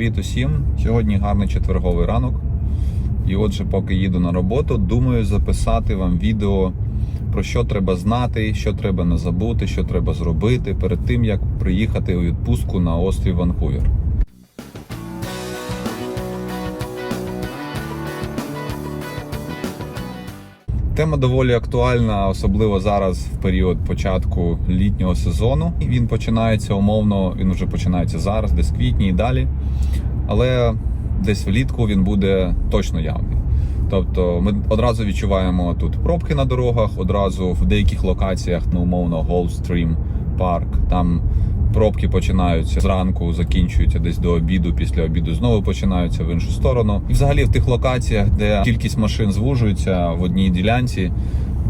Привіт усім! Сьогодні гарний четверговий ранок. І отже, поки їду на роботу, думаю записати вам відео про що треба знати, що треба не забути, що треба зробити перед тим, як приїхати у відпустку на острів Ванкувер. Тема доволі актуальна, особливо зараз в період початку літнього сезону. Він починається умовно, він вже починається зараз, десь квітні і далі. Але десь влітку він буде точно явний. Тобто ми одразу відчуваємо тут пробки на дорогах, одразу в деяких локаціях, ну умовно, Голдстрім парк. Там пробки починаються зранку, закінчуються десь до обіду. Після обіду знову починаються в іншу сторону. І взагалі в тих локаціях, де кількість машин звужується в одній ділянці,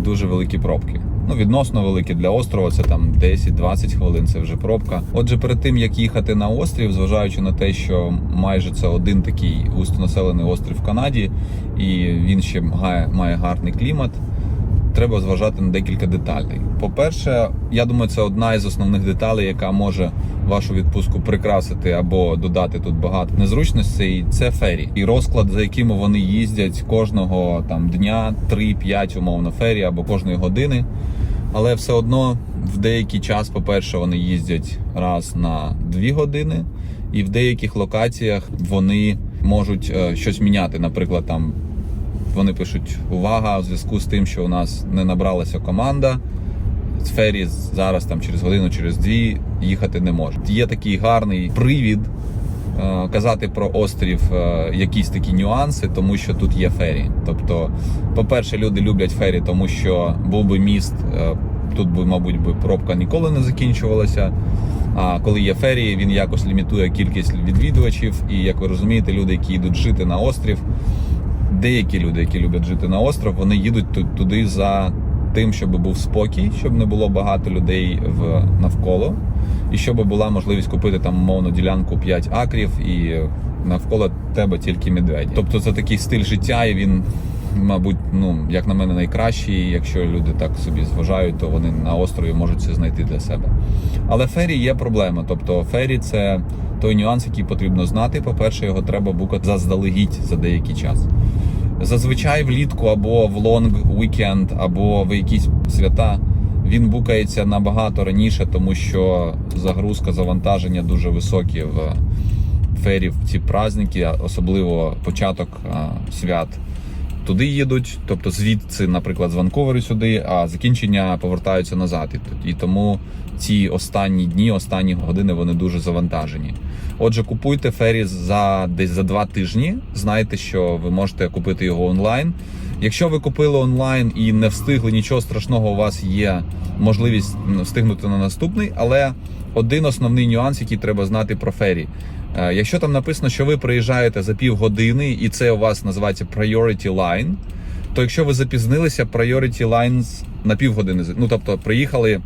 дуже великі пробки. Ну, відносно великі для острова, це там 10-20 хвилин, це вже пробка. Отже, перед тим як їхати на острів, зважаючи на те, що майже це один такий густонаселений острів в Канаді, і він ще має, має гарний клімат. Треба зважати на декілька деталей. По-перше, я думаю, це одна із основних деталей, яка може вашу відпустку прикрасити або додати тут багато незручностей. Це фері і розклад, за якими вони їздять кожного там дня, 3-5 умовно фері або кожної години. Але все одно в деякий час, по-перше, вони їздять раз на 2 години, і в деяких локаціях вони можуть е, щось міняти. Наприклад, там вони пишуть увага у зв'язку з тим, що у нас не набралася команда. Фері зараз там через годину, через дві їхати не може. Є такий гарний привід е, казати про острів е, якісь такі нюанси, тому що тут є фері. Тобто, по-перше, люди люблять фері, тому що був би міст, е, тут би, мабуть, би пробка ніколи не закінчувалася. А коли є фері, він якось лімітує кількість відвідувачів. І як ви розумієте, люди, які йдуть жити на острів, деякі люди, які люблять жити на остров, вони їдуть туди за тим, щоб був спокій, щоб не було багато людей в навколо, і щоб була можливість купити там умовно ділянку 5 акрів і навколо тебе тільки медведі. Тобто це такий стиль життя, і він. Мабуть, ну як на мене, найкращий. Якщо люди так собі зважають, то вони на острові можуть це знайти для себе. Але фері є проблема. Тобто, фері це той нюанс, який потрібно знати. По-перше, його треба букати заздалегідь за деякий час. Зазвичай влітку або в лонг вікенд, або в якісь свята він букається набагато раніше, тому що загрузка завантаження дуже високі в фері в ці праздники, особливо початок свят. Туди їдуть, тобто звідси, наприклад, з Ванкувери сюди, а закінчення повертаються назад. І тому ці останні дні, останні години вони дуже завантажені. Отже, купуйте фері за десь за два тижні. Знайте, що ви можете купити його онлайн. Якщо ви купили онлайн і не встигли, нічого страшного, у вас є можливість встигнути на наступний. Але один основний нюанс, який треба знати про фері. Е, Якщо там написано, що ви приїжджаєте за півгодини, і це у вас називається Priority Line, то якщо ви запізнилися, Priority Lines на півгодини, ну тобто приїхали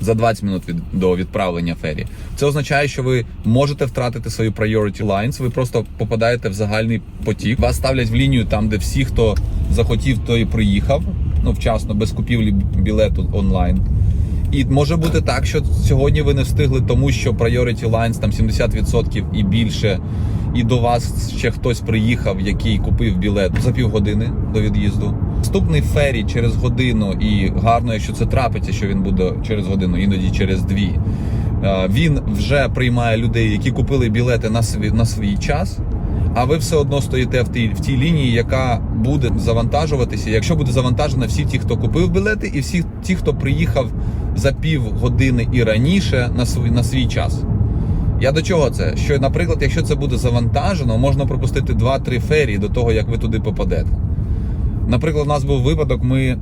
за 20 минут від до відправлення фері. Це означає, що ви можете втратити свої priority lines, ви просто попадаєте в загальний потік. Вас ставлять в лінію там, де всі, хто захотів, той приїхав. Ну вчасно, без купівлі білету онлайн. І може бути так, що сьогодні ви не встигли, тому що priority lines там 70% і більше. І до вас ще хтось приїхав, який купив білет за півгодини до від'їзду. Наступний фері через годину, і гарно, якщо це трапиться, що він буде через годину, іноді через дві. Е, Він вже приймає людей, які купили білети на свій, на свій час. А ви все одно стоїте в тій в тій лінії, яка буде завантажуватися. Якщо буде завантажена всі ті, хто купив білети, і всі ті, хто приїхав за пів години і раніше на свій на свій час. Я до чого це? Що, наприклад, якщо це буде завантажено, можна пропустити 2-3 ферії до того, як ви туди попадете. Наприклад, у нас був випадок, ми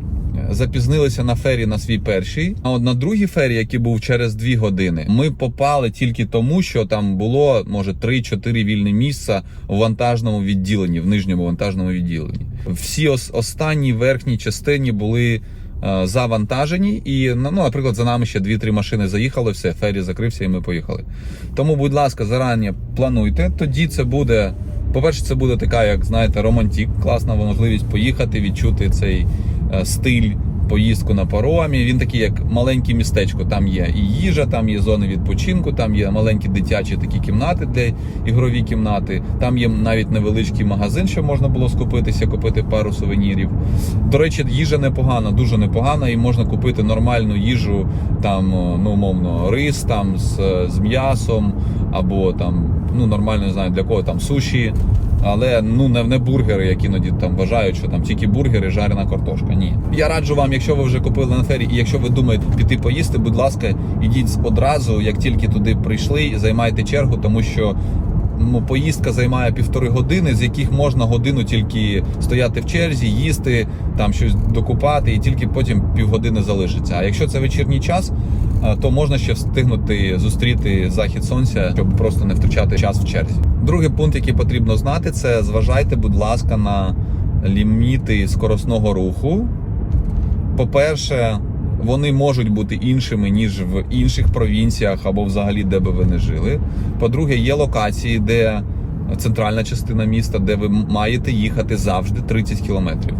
запізнилися на фері на свій перший, а от на другій фері, який був через 2 години, ми попали тільки тому, що там було може 3-4 вільні місця в вантажному відділенні, в нижньому вантажному відділенні. Всі ос- останні верхні частині були е, завантажені, і ну, наприклад, за нами ще 2-3 машини заїхали, все, фері закрився, і ми поїхали. Тому, будь ласка, зарані плануйте. Тоді це буде. По-перше, це буде така, як знаєте, романтик, класна можливість поїхати, відчути цей стиль поїздку на паромі. Він такий, як маленьке містечко. Там є і їжа, там є зони відпочинку, там є маленькі дитячі такі кімнати, де ігрові кімнати. Там є навіть невеличкий магазин, що можна було скупитися, купити пару сувенірів. До речі, їжа непогана, дуже непогана, і можна купити нормальну їжу, там, ну, умовно, рис там з, з м'ясом, або там, ну, нормально не знаю для кого там суші. Але ну не, не бургери, як іноді там вважають, що там тільки бургери, жарена картошка. Ні. Я раджу вам, якщо ви вже купили на фері, і якщо ви думаєте піти поїсти, будь ласка, ідіть одразу, як тільки туди прийшли, займайте чергу, тому що. Ну, поїздка займає півтори години, з яких можна годину тільки стояти в черзі, їсти, там щось докупати, і тільки потім півгодини залишиться. А якщо це вечірній час, то можна ще встигнути зустріти захід сонця, щоб просто не втрачати час в черзі. Другий пункт, який потрібно знати, це зважайте, будь ласка, на ліміти скоросного руху. По-перше, вони можуть бути іншими ніж в інших провінціях або взагалі де би ви не жили. По-друге, є локації, де центральна частина міста, де ви маєте їхати завжди 30 кілометрів.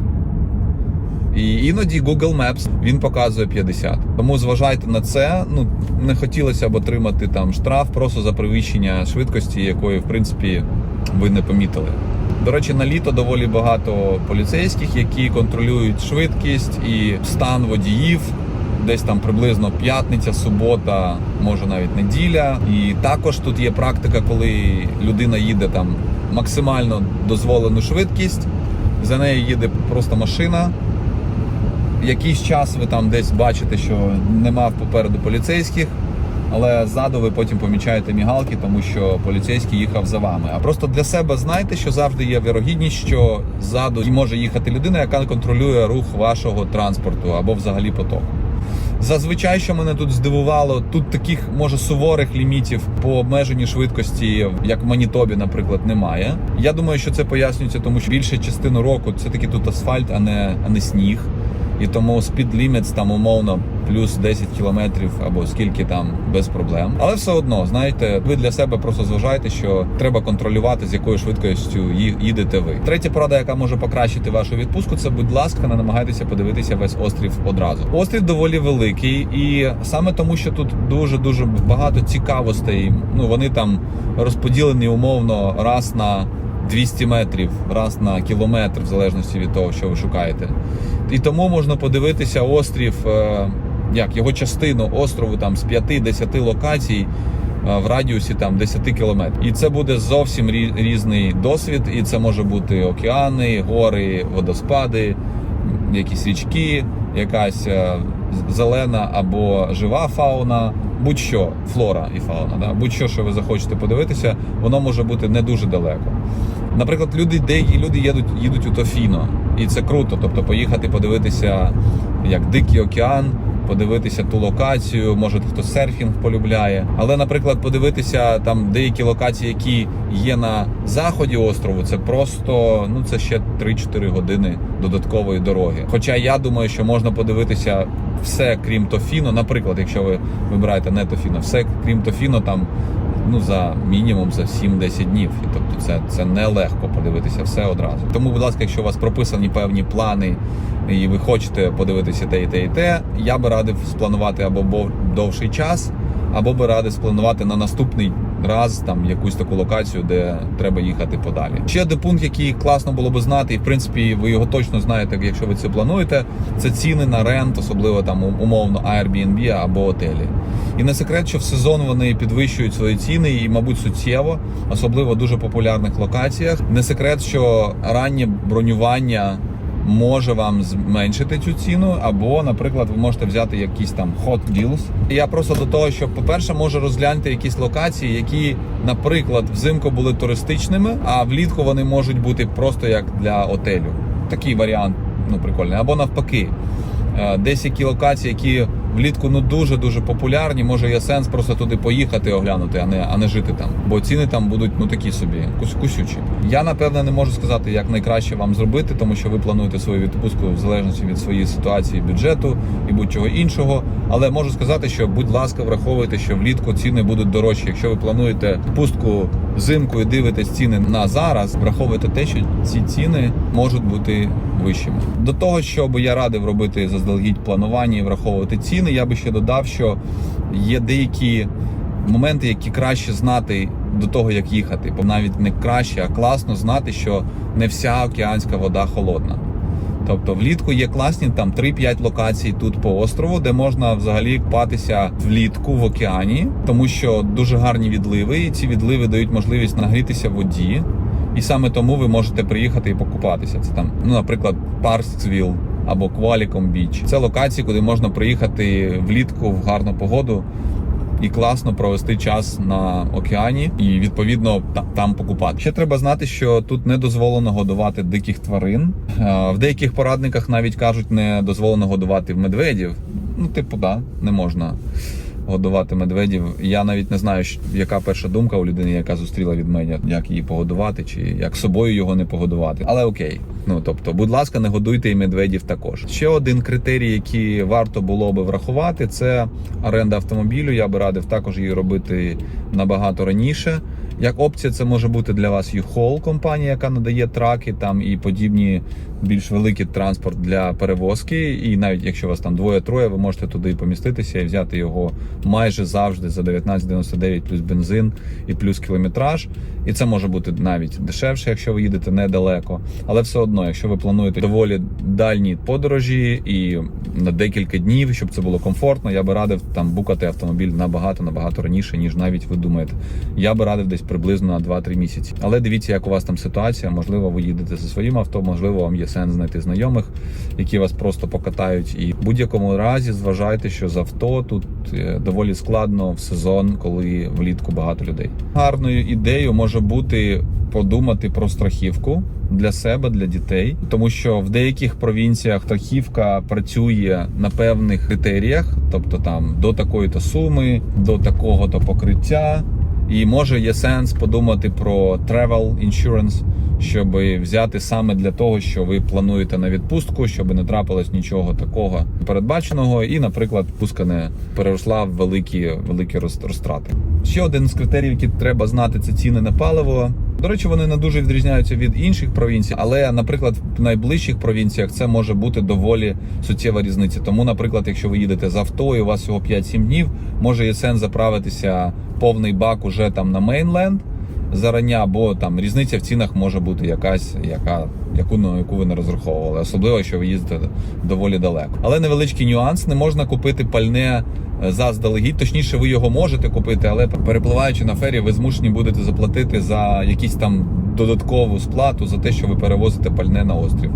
І іноді Google Maps він показує 50. Тому зважайте на це. Ну не хотілося б отримати там штраф просто за перевищення швидкості, якої в принципі ви не помітили. До речі, на літо доволі багато поліцейських, які контролюють швидкість і стан водіїв. Десь там приблизно п'ятниця, субота, може навіть неділя. І також тут є практика, коли людина їде там максимально дозволену швидкість, за нею їде просто машина. Якийсь час ви там десь бачите, що нема попереду поліцейських, але ззаду ви потім помічаєте мігалки, тому що поліцейський їхав за вами. А просто для себе знайте, що завжди є вірогідність, що ззаду може їхати людина, яка контролює рух вашого транспорту або взагалі потоку. Зазвичай, що мене тут здивувало, тут таких може суворих лімітів по обмеженні швидкості, як в Манітобі, наприклад, немає. Я думаю, що це пояснюється, тому що більшу частину року це таки тут асфальт, а не, а не сніг. І тому speed limits там умовно плюс 10 кілометрів або скільки там без проблем. Але все одно, знаєте, ви для себе просто зважаєте, що треба контролювати, з якою швидкістю їдете ви. Третя порада, яка може покращити вашу відпустку, це будь ласка, не намагайтеся подивитися весь острів одразу. Острів доволі великий, і саме тому, що тут дуже дуже багато цікавостей. Ну вони там розподілені умовно раз на 200 метрів, раз на кілометр, в залежності від того, що ви шукаєте. І тому можна подивитися острів, е, як його частину острову там з 5-10 локацій е, в радіусі там 10 кілометрів. І це буде зовсім рі- різний досвід. І це може бути океани, гори, водоспади, якісь річки, якась е, зелена або жива фауна. Будь-що, флора і фауна, да? будь-що, що ви захочете подивитися, воно може бути не дуже далеко. Наприклад, люди, деякі люди їдуть, їдуть у Тофіно, і це круто. Тобто поїхати подивитися як дикий океан, подивитися ту локацію, може хтось серфінг полюбляє. Але, наприклад, подивитися там деякі локації, які є на заході острову, це просто ну це ще 3-4 години додаткової дороги. Хоча я думаю, що можна подивитися все, крім Тофіно. Наприклад, якщо ви вибираєте не Тофіно, все крім Тофіно, там ну за мінімум за 7-10 днів. І тобто це, це нелегко подивитися все одразу. Тому, будь ласка, якщо у вас прописані певні плани і ви хочете подивитися те і те, і те, я би радив спланувати або довший час, або би радив спланувати на наступний раз там якусь таку локацію, де треба їхати подалі. Ще один пункт, який класно було би знати, і в принципі ви його точно знаєте, якщо ви це плануєте. Це ціни на рент, особливо там умовно Airbnb або готелі. І не секрет, що в сезон вони підвищують свої ціни і, мабуть, суттєво, особливо в дуже популярних локаціях. Не секрет, що раннє бронювання може вам зменшити цю ціну, або, наприклад, ви можете взяти якісь там hot deals. Я просто до того, що, по-перше, може розгляньте якісь локації, які, наприклад, взимку були туристичними, а влітку вони можуть бути просто як для отелю. Такий варіант, ну прикольний. Або навпаки, Е, десь які локації, які влітку ну дуже дуже популярні. Може є сенс просто туди поїхати оглянути, а не а не жити там. Бо ціни там будуть ну такі собі кус- кусючі. Я напевне не можу сказати, як найкраще вам зробити, тому що ви плануєте свою відпустку в залежності від своєї ситуації, бюджету і будь-чого іншого. Але можу сказати, що будь ласка, враховуйте, що влітку ціни будуть дорожчі. Якщо ви плануєте відпустку взимку і дивитесь ціни на зараз, враховуйте те, що ці ціни можуть бути вищими. До того, щоб я радив робити заздалегідь планування і враховувати ціни, я би ще додав, що є деякі моменти, які краще знати до того, як їхати. Бо навіть не краще, а класно знати, що не вся океанська вода холодна. Тобто влітку є класні там 3-5 локацій тут по острову, де можна взагалі купатися влітку в океані, тому що дуже гарні відливи, і ці відливи дають можливість нагрітися воді. І саме тому ви можете приїхати і покупатися. Це там, ну, наприклад, Парксвіл або Кваліком Біч. Це локації, куди можна приїхати влітку в гарну погоду і класно провести час на океані і відповідно там покупати. Ще треба знати, що тут не дозволено годувати диких тварин. Е, В деяких порадниках навіть кажуть, не дозволено годувати медведів. Ну, типу, да, не можна годувати медведів. Я навіть не знаю, яка перша думка у людини, яка зустріла від мене, як її погодувати, чи як собою його не погодувати. Але окей. Ну тобто, будь ласка, не годуйте і медведів також. Ще один критерій, який варто було би врахувати, це оренда автомобілю. Я би радив також її робити набагато раніше. Як опція, це може бути для вас U-Haul, компанія, яка надає траки там і подібні більш великий транспорт для перевозки. І навіть якщо у вас там двоє-троє, ви можете туди поміститися і взяти його майже завжди за 19,99 плюс бензин і плюс кілометраж. І це може бути навіть дешевше, якщо ви їдете недалеко. Але все одно, якщо ви плануєте доволі дальні подорожі і на декілька днів, щоб це було комфортно, я би радив там букати автомобіль набагато набагато раніше, ніж навіть ви думаєте. Я би радив десь приблизно на 2-3 місяці. Але дивіться, як у вас там ситуація. Можливо, ви їдете зі своїм авто, можливо, вам є сенс знайти знайомих, які вас просто покатають. І в будь-якому разі зважайте, що з авто тут е, доволі складно в сезон, коли влітку багато людей. Гарною ідеєю може бути подумати про страхівку для себе, для дітей, тому що в деяких провінціях страхівка працює на певних критеріях, тобто там до такої-то суми, до такого-то покриття. І може є сенс подумати про travel insurance, щоб взяти саме для того, що ви плануєте на відпустку, щоб не трапилось нічого такого передбаченого, і, наприклад, пуска не переросла в великі великі розтрати. Ще один з критеріїв, які треба знати, це ціни на паливо. До речі, вони не дуже відрізняються від інших провінцій, але, наприклад, в найближчих провінціях це може бути доволі суттєва різниця. Тому, наприклад, якщо ви їдете з авто і у вас всього 5-7 днів, може є сенс заправитися повний бак уже там на мейнленд зарання, бо там різниця в цінах може бути якась, яка, яку, на яку ви не розраховували, особливо, якщо ви їздите доволі далеко. Але невеличкий нюанс: не можна купити пальне е, заздалегідь. Точніше, ви його можете купити, але перепливаючи на фері, ви змушені будете заплатити за якісь там додаткову сплату за те, що ви перевозите пальне на острів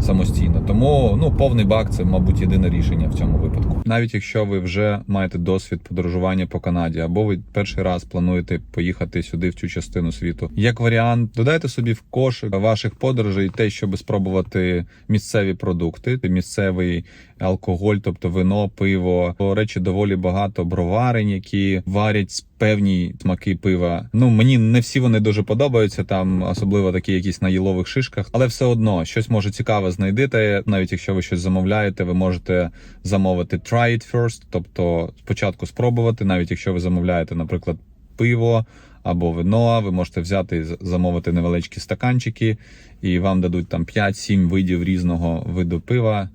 самостійно. Тому ну повний бак це, мабуть, єдине рішення в цьому випадку. Навіть якщо ви вже маєте досвід подорожування по Канаді, або ви перший раз плануєте поїхати сюди в цю частину світу. Як варіант, додайте собі в кошик ваших подорожей те, щоб спробувати місцеві продукти, місцевий алкоголь, тобто вино, пиво. До речі, доволі багато броварень, які варять певні смаки пива. Ну мені не всі вони дуже подобаються, там особливо такі якісь на їлових шишках, але все одно щось може цікаве знайдете. Навіть якщо ви щось замовляєте, ви можете замовити try it first, тобто спочатку спробувати, навіть якщо ви замовляєте, наприклад, пиво. Або вино, ви можете взяти і замовити невеличкі стаканчики, і вам дадуть там 5-7 видів різного виду пива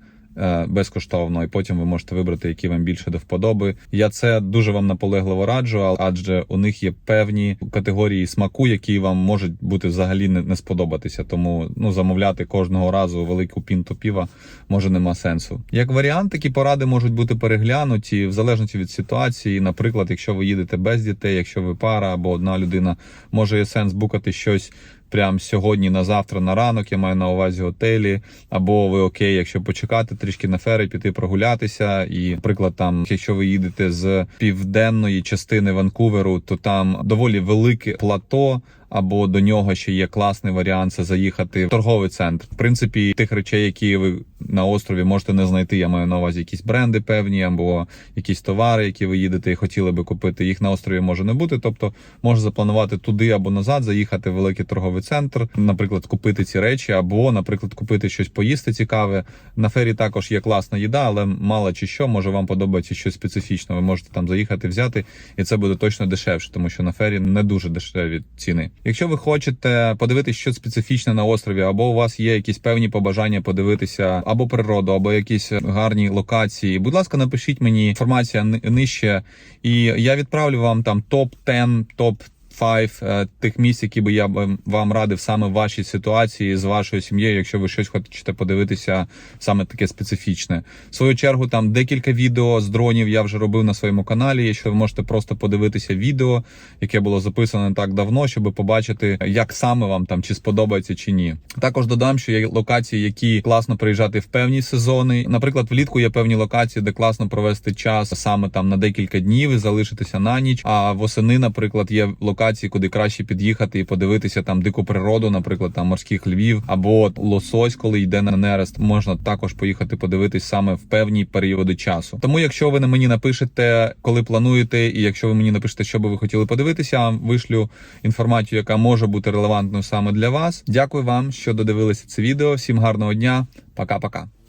безкоштовно, і потім ви можете вибрати, які вам більше до вподоби. Я це дуже вам наполегливо раджу, адже у них є певні категорії смаку, які вам можуть бути взагалі не сподобатися. Тому ну замовляти кожного разу велику пінту піва може нема сенсу. Як варіант, такі поради можуть бути переглянуті в залежності від ситуації. Наприклад, якщо ви їдете без дітей, якщо ви пара або одна людина, може є сенс букати щось. Прямо сьогодні на завтра на ранок, я маю на увазі готелі, або ви окей, якщо почекати трішки на фери, піти прогулятися. І, наприклад, там, якщо ви їдете з південної частини Ванкуверу, то там доволі велике плато. Або до нього ще є класний варіант це заїхати в торговий центр. В принципі, тих речей, які ви на острові можете не знайти. Я маю на увазі якісь бренди певні, або якісь товари, які ви їдете і хотіли би купити. Їх на острові може не бути. Тобто може запланувати туди або назад, заїхати в великий торговий центр, наприклад, купити ці речі, або, наприклад, купити щось поїсти цікаве. На фері також є класна їда, але мало чи що може вам подобається щось специфічне. Ви можете там заїхати, взяти, і це буде точно дешевше, тому що на фері не дуже дешеві ціни. Якщо ви хочете подивитися що специфічне на острові, або у вас є якісь певні побажання подивитися або природу, або якісь гарні локації, будь ласка, напишіть мені інформація нижче, і я відправлю вам там топ 10 топ 5 е, тих місць, які би я б вам радив саме в вашій ситуації з вашою сім'єю, якщо ви щось хочете подивитися саме таке специфічне. В свою чергу там декілька відео з дронів я вже робив на своєму каналі. Якщо ви можете просто подивитися відео, яке було записано не так давно, щоб побачити, як саме вам там чи сподобається чи ні. Також додам, що є локації, які класно приїжджати в певні сезони. Наприклад, влітку є певні локації, де класно провести час саме там на декілька днів і залишитися на ніч. А восени, наприклад, є локації, куди краще під'їхати і подивитися там дику природу, наприклад, там морських львів або лосось, коли йде на нерест, можна також поїхати подивитись саме в певні періоди часу. Тому, якщо ви на мені напишете, коли плануєте, і якщо ви мені напишете, що би ви хотіли подивитися, вишлю інформацію, яка може бути релевантною саме для вас. Дякую вам, що додивилися це відео. Всім гарного дня, пока-пока.